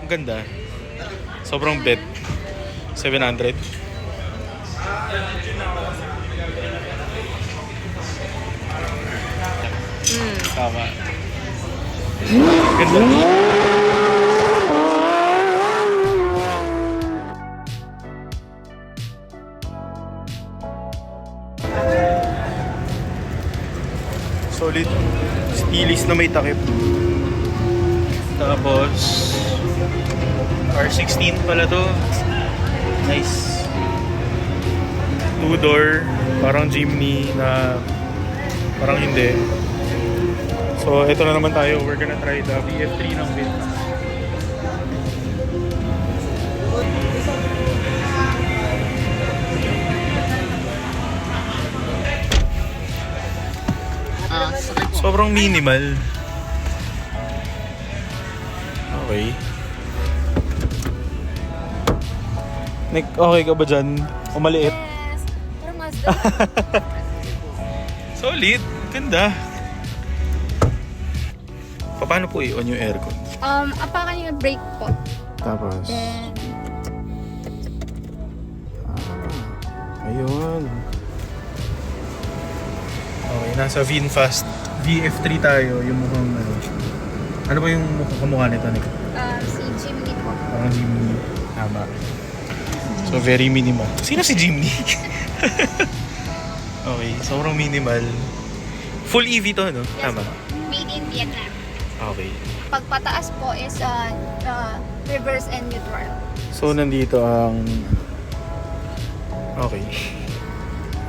Ang ganda. Sobrang bet. 700. Mm. Tama. Ganda. Solid. Stilis na may takip. Tapos, R16 pala to. Nice. Two-door. Parang Jimny na parang hindi. So, ito na naman tayo. We're gonna try the VF3 ng Vinta. Ah. Sobrang minimal. Okay. Nick, okay ka ba dyan? O maliit? Yes. Parang Mazda. Solid. Ganda. Pa- Paano po i-on yung aircon? um, apakan yung brake po. Tapos... Then, Ayun. Okay, nasa VinFast. VF3 tayo, yung mukhang ano. Ano ba yung mukha kamukha nito, Nick? uh, si Jimny po. Parang Jimny. Tama. So, very minimal. Sino si Jimny? okay, sobrang minimal. Full EV to, no? Yes Tama. Made in Vietnam. Okay. Pagpataas po is uh, uh, reverse and neutral. So, nandito ang... Okay.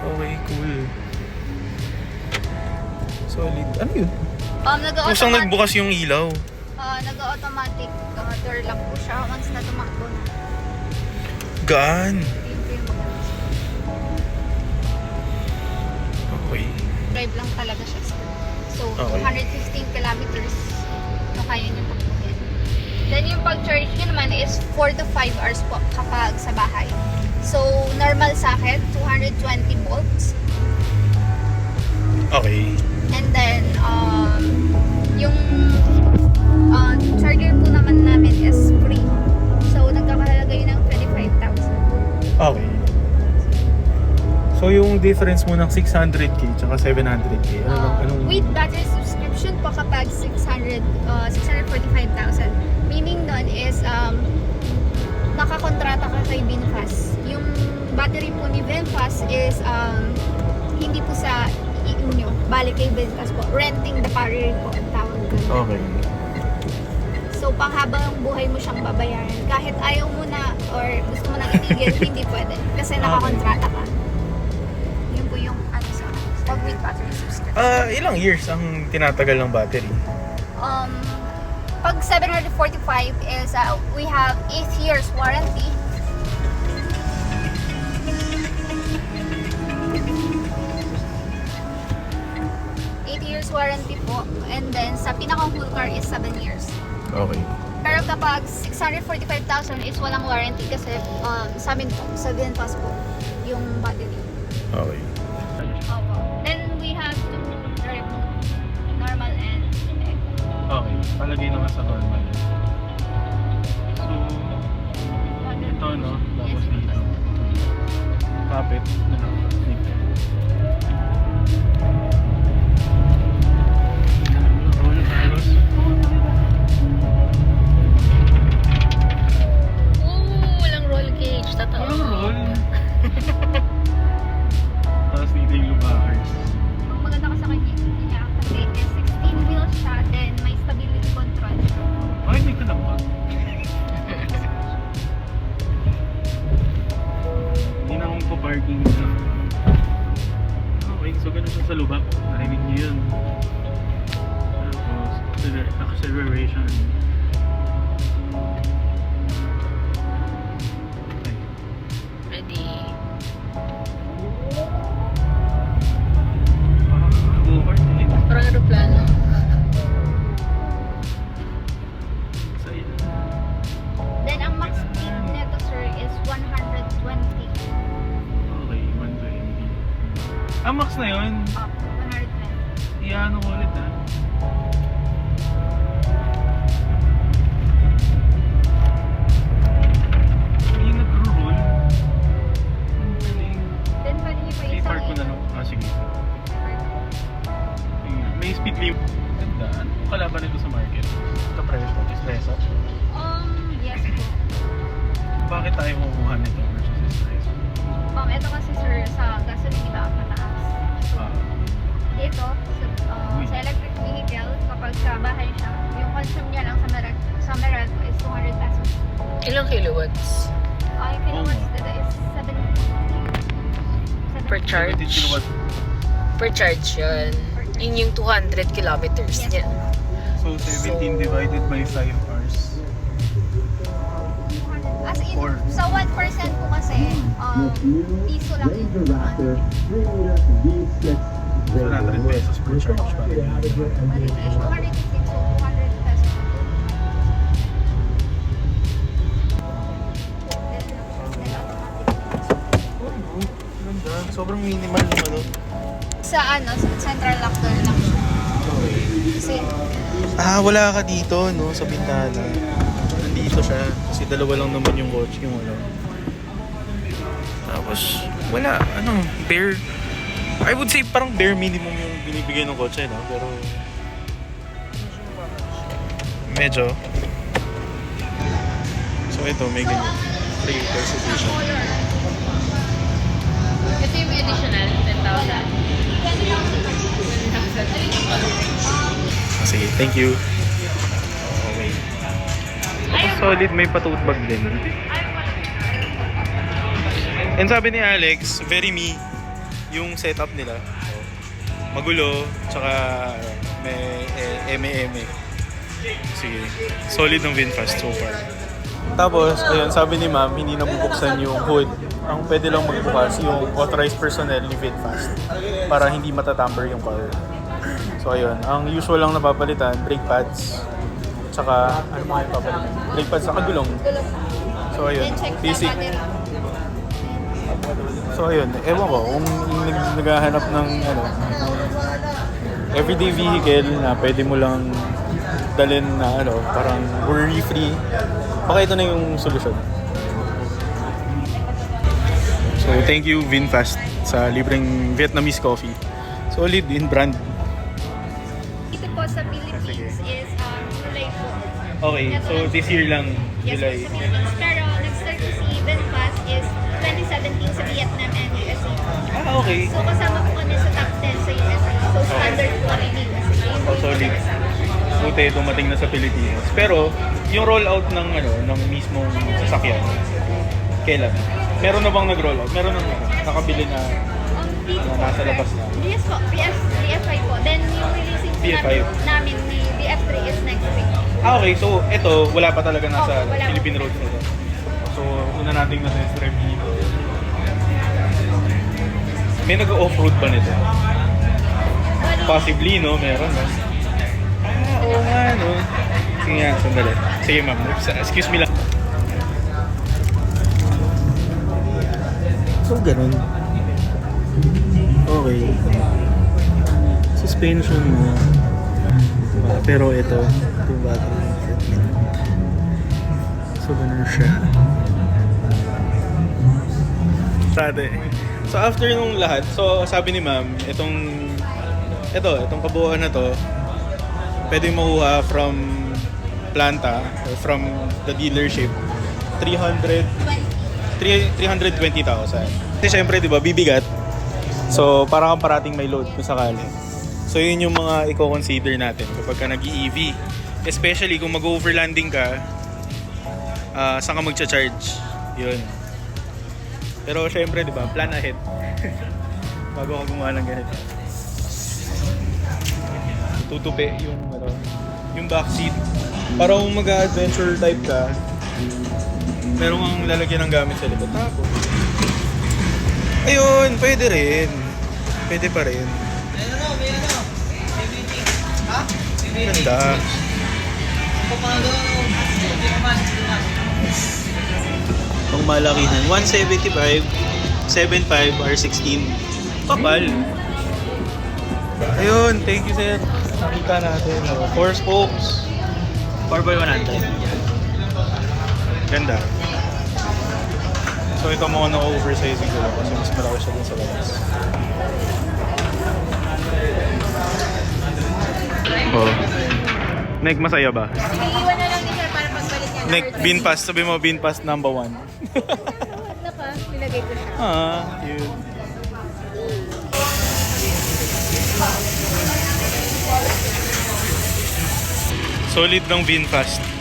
Okay, cool. Solid. Ano yun? Um, Kusang nag-automatic, nagbukas yung ilaw. uh, nag-automatic uh, door lock po siya once na tumakbo na. Gaan. Okay. Drive lang talaga siya. So, Okay. 215 kilometers na kaya niyo pagbuhin. Then yung pag-charge niyo naman is 4 to 5 hours po kapag sa bahay. So, normal sa akin, 220 volts. Okay. And then, um, yung uh, charger po naman namin is free. Okay. So yung difference mo ng 600k tsaka 700k, ano Uh, anong... with battery subscription po kapag 600, uh, 645,000. Meaning nun is, um, nakakontrata ka kay Vinfast. Yung battery po ni Vinfast is, um, hindi po sa inyo, balik kay Vinfast po. Renting the battery po ang tawag doon. Okay. Panghabang buhay mo siyang babayaran. Kahit ayaw mo na or gusto mo nang itigil, hindi pwede. Kasi nakakontrata ka. Yun po yung ano sa pag with battery subscription. Ah, ilang years ang tinatagal ng battery? Um, pag 745 is uh, we have 8 years warranty. Eight years warranty po. And then, sa pinakang full car is 7 years. Okay. Pero kapag 645,000 is walang warranty kasi um, sa amin po, sa VinFast po, yung battery. Okay. Opo. Then we have two drive mode, normal and eco. Okay. Palagay naman sa normal. Ganun siya tayo kukuha nito versus Espresso? Um, ito kasi sir, sa gasoline, di ba, mataas. Ah, Dito, sa, uh, Uy. sa electric vehicle, kapag sa bahay siya, yung consume niya lang sa Meralco, sa Meralco is 200 pesos. Ilang kilowatts? Ay, kilowatts Oo. dito is 7. Per charge? 70 kilowatt. Per charge yun. Yun yung 200 kilometers Yes. niya. So 17 divided by 5 sa 1% po kasi, um, piso lang yun. 3 liter V6 100 pesos per charge pa. Mali na is 215, so 200 pesos. Ganda. Sobrang minimal ng ano. Sa ano, sa central lock door lang siya. Kasi, Ah, wala ka dito, no? Sa bintana. Nandito siya. Kasi dalawa lang naman yung kotse, yung ano. Tapos, wala. Ano, bare... I would say parang bare minimum yung binibigay ng kotse, no? Pero... Medyo. So, ito, may ganyan. Free presentation. Ito yung additional, 10,000. Ah, Sige, thank you. Solid, may patote din. And sabi ni Alex, very me yung setup nila. Magulo, tsaka may eh, eme-eme. Sige, solid ng VinFast so far. Tapos, ayun, sabi ni ma'am, hindi nabubuksan yung hood. Ang pwede lang magbukas yung authorized personnel ni VinFast para hindi matatamper yung car. So ayun, ang usual lang napapalitan, brake pads, tsaka ano mga napapalitan? Brake pads sa gulong. So ayun, basic. So ayun, ewan ko kung nag- naghahanap ng ano, everyday vehicle na pwede mo lang dalhin na ano, parang worry free. Baka ito na yung solusyon. So thank you VinFast sa libreng Vietnamese coffee. Solid in brand. Dito po sa Philippines is July po. Okay, so this year lang, Yes, July. po, sa Philippines. Pero nag-start po si Venfast is 2017 sa Vietnam and USA. Ah, okay. So kasama po kami sa top 10 sa USA. So standard po kami dito sa Oh, solid. Buti dumating na sa Pilipinas. Pero, yung rollout ng ano, ng mismong sasakyan, kailan? Meron na bang nag-rollout? Meron na nakabili na Um, na nasa labas na. Yes po, PS, BF5 po. Then yung releasing po BF5. namin, ni BF3 is. Ah, okay. So, ito, wala pa talaga nasa Opo, wala Philippine pa. roads nito. So, una nating na-test drive dito. May nag-off-road ba nito? Well, Possibly, no? Meron, no? Ah, oo nga, no? Sige nga, sandali. Sige, ma'am. Excuse me lang. So, ganun. Okay. Suspension mo. Diba? Pero ito, ito yung battery. So, ganun siya. Sade. So, after nung lahat, so, sabi ni ma'am, itong, ito, itong kabuuan na to, pwede makuha from planta or from the dealership 300 3 320,000. Kasi syempre, 'di ba, bibigat. So, parang kang parating may load kung sakali. So, yun yung mga i-consider natin kapag ka nag-EV. Especially kung mag-overlanding ka, ah saan ka magcha-charge. Yun. Pero syempre, 'di ba, plan ahead. Bago ka gumawa ng ganito. Tutupi yung ano, yung backseat. Para kung mag-adventure type ka, meron kang lalagyan ng gamit sa likod. Tapos, ayun, pwede rin. Pwede pa rin. Ganda. Pang malakihan. 175, 75 R16. Kapal. Ayun, thank you sir. Nakita natin. Four spokes. 4 by 100. Ganda. So ito mo na oversizing ko lang kasi mas malaki siya dun sa labas. Oh. Meg, masaya ba? Iiwan na lang ni Sir Nick, Beanfast. Sabi mo, Beanfast number one. Naka, nilagay ko siya. Ah, cute. Solid ng Beanfast.